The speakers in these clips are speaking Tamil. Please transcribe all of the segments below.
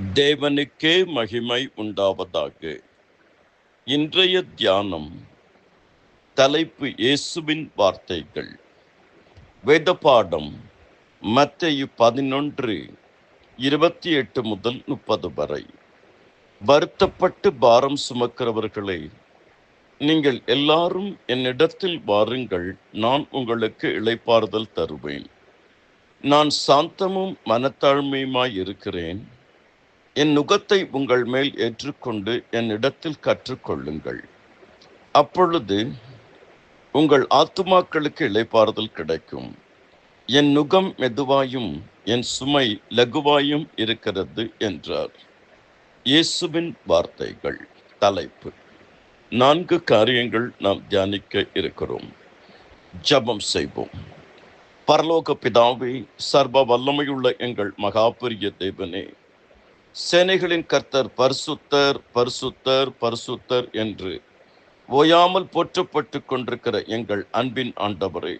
தேவனுக்கே மகிமை உண்டாவதாக. இன்றைய தியானம் தலைப்பு இயேசுவின் வார்த்தைகள். வேதபாடம் மத்தையு பதினொன்று இருபத்தி எட்டு முதல் முப்பது வரை. வருத்தப்பட்டு பாரம் சுமக்கிறவர்களே நீங்கள் எல்லாரும் என்னிடத்தில் வாருங்கள் நான் உங்களுக்கு இளைப்பாறுதல் தருவேன். நான் சாந்தமும் மனத்தாழ்மையுமாய் இருக்கிறேன் என் நுகத்தை உங்கள் மேல் ஏற்றுக்கொண்டு என்னிடத்தில் கற்றுக்கொள்ளுங்கள். அப்பொழுது உங்கள் ஆத்துமாக்களுக்கு இளைப்பாறுதல் கிடைக்கும். என் நுகம் மெதுவாயும் என் சுமை லகுவாயும் இருக்கிறது என்றார். இயேசுவின் வார்த்தைகள் தலைப்பு. நான்கு காரியங்கள் நாம் தியானிக்க இருக்கிறோம். ஜபம் செய்வோம். பரலோக பிதாவே சர்வ வல்லமையுள்ள எங்கள் மகாபெரிய தேவனே சேனைகளின் கர்த்தர் பரிசுத்தர் பரிசுத்தர் பரிசுத்தர் என்று ஓயாமல் போற்றப்பட்டு கொண்டிருக்கிற எங்கள் அன்பின் ஆண்டவரே.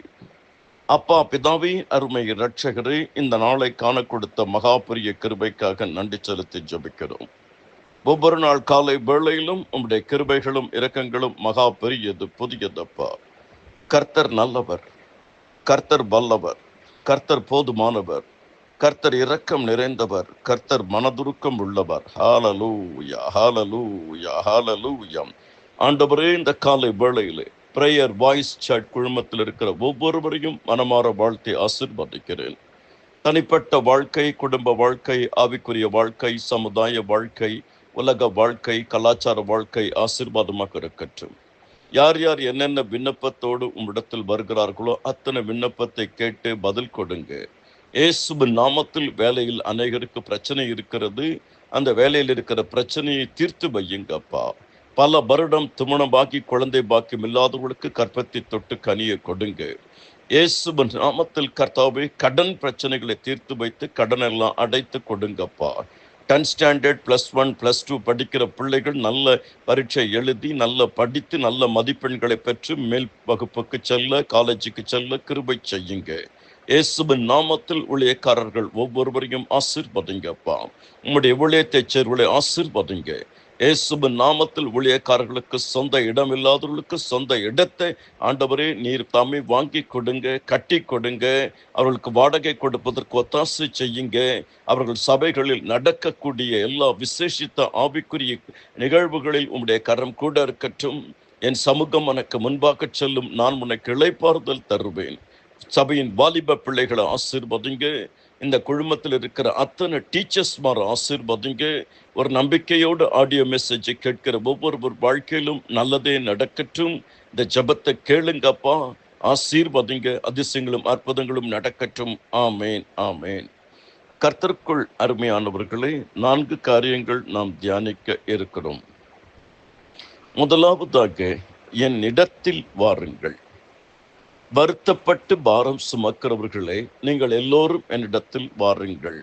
அப்பா பிதாவே அருமை இரட்சகரே இந்த நாளை காண கொடுத்த மகாபெரிய கிருபைக்காக நன்றி செலுத்தி ஜபிக்கிறோம். ஒவ்வொரு நாள் காலை வேளையிலும் உம்முடைய கிருபைகளும் இரக்கங்களும் மகா பெரியது புதியதப்பா. கர்த்தர் நல்லவர் கர்த்தர் வல்லவர் கர்த்தர் போதுமானவர் கர்த்தர் இரக்கம் நிறைந்தவர் கர்த்தர் மனதுருக்கம் உள்ளவர். ஹாலலூயா ஹாலலூயா ஹாலலூயம் ஆண்டவரே இந்த காலை வேளையிலே பிரேயர் வாய்ஸ் சாட் குழுமத்தில் இருக்கிற ஒவ்வொருவரையும் மனமாற வாழ்த்தி ஆசிர்வதிக்கிறேன். தனிப்பட்ட வாழ்க்கை குடும்ப வாழ்க்கை ஆவிக்குரிய வாழ்க்கை சமுதாய வாழ்க்கை உலக வாழ்க்கை கலாச்சார வாழ்க்கை ஆசீர்வாதமாக இருக்கட்டும். யார் யார் என்னென்ன விண்ணப்பத்தோடு உம்மிடத்தில் வருகிறார்களோ அத்தனை விண்ணப்பத்தை கேட்டு பதில் கொடுங்க. இயேசுபு நாமத்தில் வேலையில் அநேகருக்கு பிரச்சனை இருக்கிறது. அந்த வேலையில் இருக்கிற பிரச்சனையை தீர்த்து வையுங்கப்பா. பல வருடம் திருமணமாகி குழந்தை பாக்கியம் இல்லாதவர்களுக்கு கற்பத்தை தொட்டு கனியை கொடுங்க. இயேசுபு நாமத்தில் கர்த்தாவே கடன் பிரச்சனைகளை தீர்த்து வைத்து கடன் எல்லாம் அடைத்து கொடுங்கப்பா. Tenth standard plus one plus two படிக்கிற பிள்ளைகள் நல்ல பரீட்சை எழுதி நல்ல படித்து நல்ல மதிப்பெண்களை பெற்று மேல் வகுப்புக்கு செல்ல காலேஜுக்கு செல்ல கிருபை செய்யுங்க. இயேசுவின் நாமத்தில் ஊழியக்காரர்கள் ஒவ்வொருவரையும் ஆசீர்வதிங்கப்பா உம்முடைய ஊழியத்தை சேர்வுகளை ஆசீர்வதிங்க. இயேசுவின் நாமத்தில் ஊழியக்காரர்களுக்கு சொந்த இடம் இல்லாதவர்களுக்கு சொந்த இடத்தை ஆண்டவரே நீர் தாமே வாங்கி கொடுங்க கட்டி கொடுங்க. அவர்களுக்கு வாடகை கொடுப்பதற்கு ஒத்தாசை செய்யுங்க. அவர்கள் சபைகளில் நடக்கக்கூடிய எல்லா விசேஷித்த ஆவிக்குரிய நிகழ்வுகளில் உம்முடைய கரம் கூட இருக்கட்டும். என் சமூகம் எனக்கு முன்பாக செல்லும். நான் உனக்கு இழைப்பாறுதல் தருவேன். சபையின் வாலிப பிள்ளைகளை ஆசீர்வதிங்க. இந்த குழுமத்தில் இருக்கிற அத்தனை டீச்சர்ஸ் மாற ஆசீர்வதிங்க. ஒரு நம்பிக்கையோடு ஆடியோ மெசேஜை கேட்கிற ஒவ்வொரு வாழ்க்கையிலும் நல்லதே நடக்கட்டும். இந்த ஜபத்தை கேளுங்கப்பா. ஆசீர்வதிங்க. அதிசயங்களும் அற்புதங்களும் நடக்கட்டும். ஆமேன் ஆமேன். கர்த்தர்க்குள் அருமையானவர்களே நான்கு காரியங்கள் நாம் தியானிக்க இருக்கிறோம். முதலாவதாக என் இடத்தில் வாருங்கள். வருத்தப்பட்டு பாரம் சுமக்கிறவர்களே நீங்கள் எல்லோரும் என்னிடத்தில் வாருங்கள்.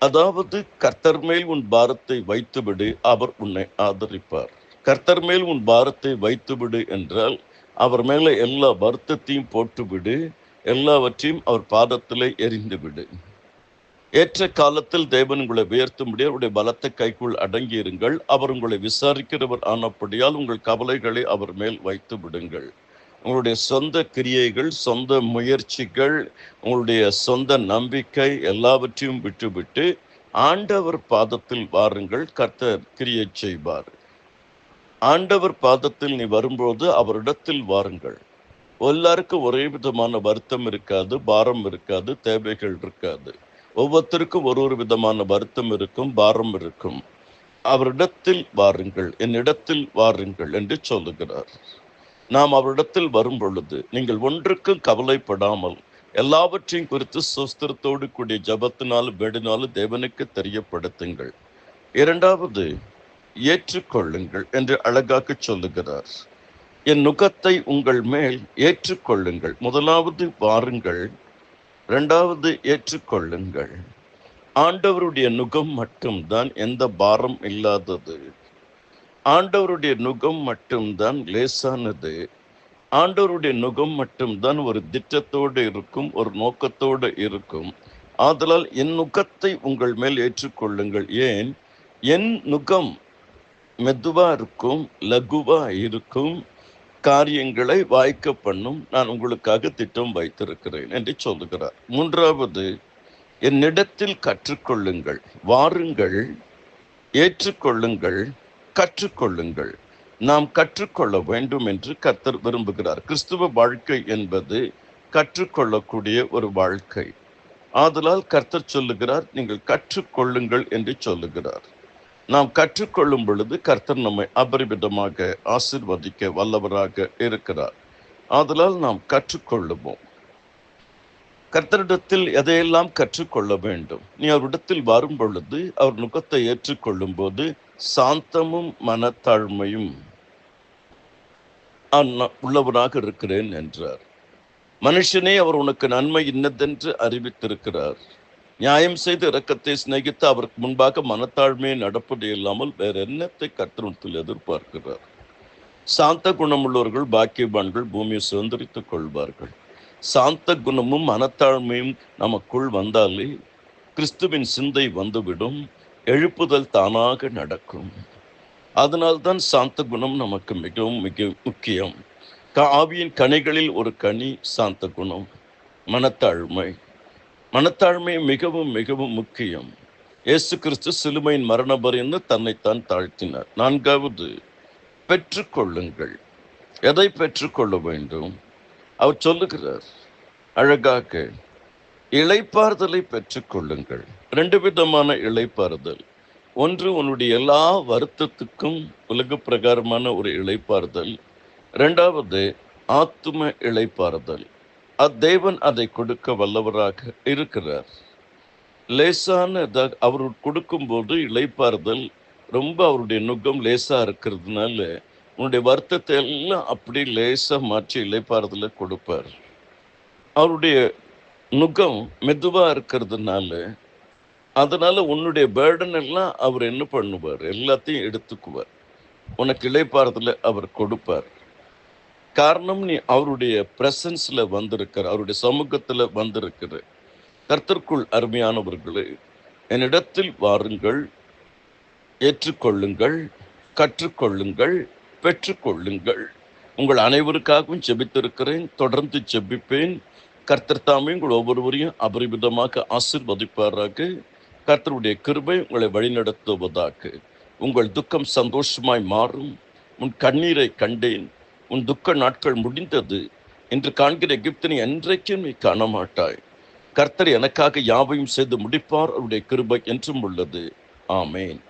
அதாவது கர்த்தர் மேல் உன் பாரத்தை வைத்துவிடு அவர் உன்னை ஆதரிப்பார். கர்த்தர் மேல் உன் பாரத்தை வைத்துவிடு என்றால் அவர் மேலே எல்லா வருத்தத்தையும் போட்டுவிடு எல்லாவற்றையும் அவர் பாதத்திலே எரிந்து விடு ஏற்ற காலத்தில் தேவன் உங்களை உயர்த்தும்படி அவருடைய பலத்தை கைக்குள் அடங்கியிருங்கள். அவர் உங்களை விசாரிக்கிறவர் ஆனப்படியால் உங்கள் கவலைகளை அவர் மேல் வைத்து விடுங்கள் உங்களுடைய சொந்த கிரியைகள் சொந்த முயற்சிகள் உங்களுடைய சொந்த நம்பிக்கை எல்லாவற்றையும் விட்டுவிட்டு ஆண்டவர் பாதத்தில் வாருங்கள் கர்த்தர் கிரியை செய்வார். ஆண்டவர் பாதத்தில் நீ வரும்போது அவரிடத்தில் வாருங்கள். எல்லாருக்கும் ஒரே விதமான வருத்தம் இருக்காது பாரம் இருக்காது தேவைகள் இருக்காது. ஒவ்வொருத்தருக்கும் ஒரு ஒரு விதமான வருத்தம் இருக்கும் பாரம் இருக்கும். அவரிடத்தில் வாருங்கள் என்னிடத்தில் வாருங்கள் என்று சொல்லுகிறார். நாம் அவரிடத்தில் வரும் பொழுது நீங்கள் ஒன்றுக்கும் கவலைப்படாமல் எல்லாவற்றையும் குறித்து சுஸ்திரத்தோடு கூடிய ஜபத்தினாலும் வேடினாலும் தேவனுக்கு தெரியப்படுத்துங்கள். இரண்டாவது ஏற்றுக்கொள்ளுங்கள் என்று அழகாக சொல்லுகிறார். என் நுகத்தை உங்கள் மேல் ஏற்றுக்கொள்ளுங்கள். முதலாவது வாருங்கள். இரண்டாவது ஏற்றுக்கொள்ளுங்கள். ஆண்டவருடைய நுகம் மட்டும்தான் எந்த பாரம் இல்லாதது. ஆண்டவருடைய நுகம் மட்டும்தான் லேசானது. ஆண்டவருடைய நுகம் மட்டும்தான் ஒரு திட்டத்தோடு இருக்கும் ஒரு நோக்கத்தோடு இருக்கும். ஆதலால் என் நுகத்தை உங்கள் மேல் ஏற்றுக்கொள்ளுங்கள். ஏன்? என் நுகம் மெதுவா இருக்கும் லகுவா இருக்கும் காரியங்களை வாய்க்க பண்ணும். நான் உங்களுக்காக திட்டம் வைத்திருக்கிறேன் என்று சொல்லுகிறார். மூன்றாவது என்னிடத்தில் கற்றுக்கொள்ளுங்கள் வாருங்கள் ஏற்றுக்கொள்ளுங்கள். கற்றுக்கொள்ளுங்கள். நாம் கற்றுக்கொள்ள வேண்டும் என்று கர்த்தர் விரும்புகிறார். கிறிஸ்துவ வாழ்க்கை என்பது கற்றுக்கொள்ளக்கூடிய ஒரு வாழ்க்கை. ஆதலால் கர்த்தர் சொல்லுகிறார் நீங்கள் கற்றுக்கொள்ளுங்கள் என்று சொல்லுகிறார். நாம் கற்றுக்கொள்ளும் பொழுது கர்த்தர் நம்மை அபரிமிதமாக ஆசிர்வதிக்க வல்லவராக இருக்கிறார். ஆதலால் நாம் கற்றுக்கொள்ளுவோம். கர்த்தரிடத்தில் எதையெல்லாம் கற்றுக்கொள்ள வேண்டும்? நீ அவரிடத்தில் வரும் பொழுது அவர் நுகத்தை ஏற்றுக்கொள்ளும் போது சாந்தமும் மனத்தாழ்மையும் உள்ளவனாக இருக்கிறேன் என்றார். மனுஷனே அவர் உனக்கு நன்மை இன்னதென்று அறிவித்திருக்கிறார். நியாயம் செய்து இரக்கத்தை சிநேகித்து அவருக்கு முன்பாக மனத்தாழ்மையை நடப்பது இல்லாமல் வேற என்னத்தை கர்த்தனத்தில் எதிர்பார்க்கிறார்? சாந்த குணமுள்ளவர்கள் பாக்கியவான்கள் பூமியை சுதந்திரித்துக் கொள்வார்கள். சாந்த குணமும் மனத்தாழ்மையும் நமக்குள் வந்தாலே கிறிஸ்துவின் சிந்தை வந்துவிடும் எழுப்புதல் தானாக நடக்கும். அதனால்தான் சாந்த குணம் நமக்கு மிகவும் மிக முக்கியம். ஆவியின் கனிகளில் ஒரு கனி சாந்த குணம் மனத்தாழ்மை. மனத்தாழ்மை மிகவும் மிகவும் முக்கியம். இயேசு கிறிஸ்து சிலுமையின் மரணபரியந்து தன்னைத்தான் தாழ்த்தினார். நான்காவது பெற்றுக்கொள்ளுங்கள். எதை பெற்றுக்கொள்ள வேண்டும்? அவர் சொல்லுகிறார் அழகாக இழைப்பாறுதலை பெற்றுக்கொள்ளுங்கள். ரெண்டு விதமான இழைப்பாறுதல் ஒன்று உன்னுடைய எல்லா வருத்தத்துக்கும் உலக பிரகாரமான ஒரு இழைப்பாறுதல் ரெண்டாவது ஆத்தும இழைப்பாறுதல் அத்தேவன் அதை கொடுக்க வல்லவராக இருக்கிறார். லேசான அவர் கொடுக்கும்போது இழைப்பாறுதல் ரொம்ப அவருடைய நுகம் லேசாக இருக்கிறதுனால உன்னுடைய வருத்தத்தை எல்லாம் அப்படி லேசாக மாற்றி இளைப்பாறுதல கொடுப்பார். அவருடைய நுகம் மெதுவாக இருக்கிறதுனால அதனால உன்னுடைய பேர்டன் எல்லாம் அவர் என்ன பண்ணுவார்? எல்லாத்தையும் எடுத்துக்குவார். உனக்கு இளைப்பாறுதல அவர் கொடுப்பார். காரணம் நீ அவருடைய பிரசன்ஸில் வந்திருக்கிற அவருடைய சமூகத்தில் வந்திருக்கிற கர்த்தர்க்குள் அருமையானவர்களே என்னிடத்தில் வாருங்கள் ஏற்றுக்கொள்ளுங்கள் கற்றுக்கொள்ளுங்கள் பெற்றுக்கொள்ளுங்கள். உங்கள் அனைவருக்காகவும் செபித்திருக்கிறேன். தொடர்ந்து செபிப்பேன். கர்த்தர் தாமே உங்கள் ஒவ்வொருவரையும் அபரிமிதமாக ஆசிர்வதிப்பாராக. கர்த்தருடைய கிருபை உங்களை வழிநடத்துவதாக. உங்கள் துக்கம் சந்தோஷமாய் மாறும். உன் கண்ணீரை கண்டேன். உன் துக்க நாட்கள் முடிந்தது. என்று காண்கிற கிப்தனை என்றைக்கும் நீ காண மாட்டாய் கர்த்தர் எனக்காக யாவையும் செய்து முடிப்பார். அவருடைய கிருபை என்றும் உள்ளது. ஆமேன்.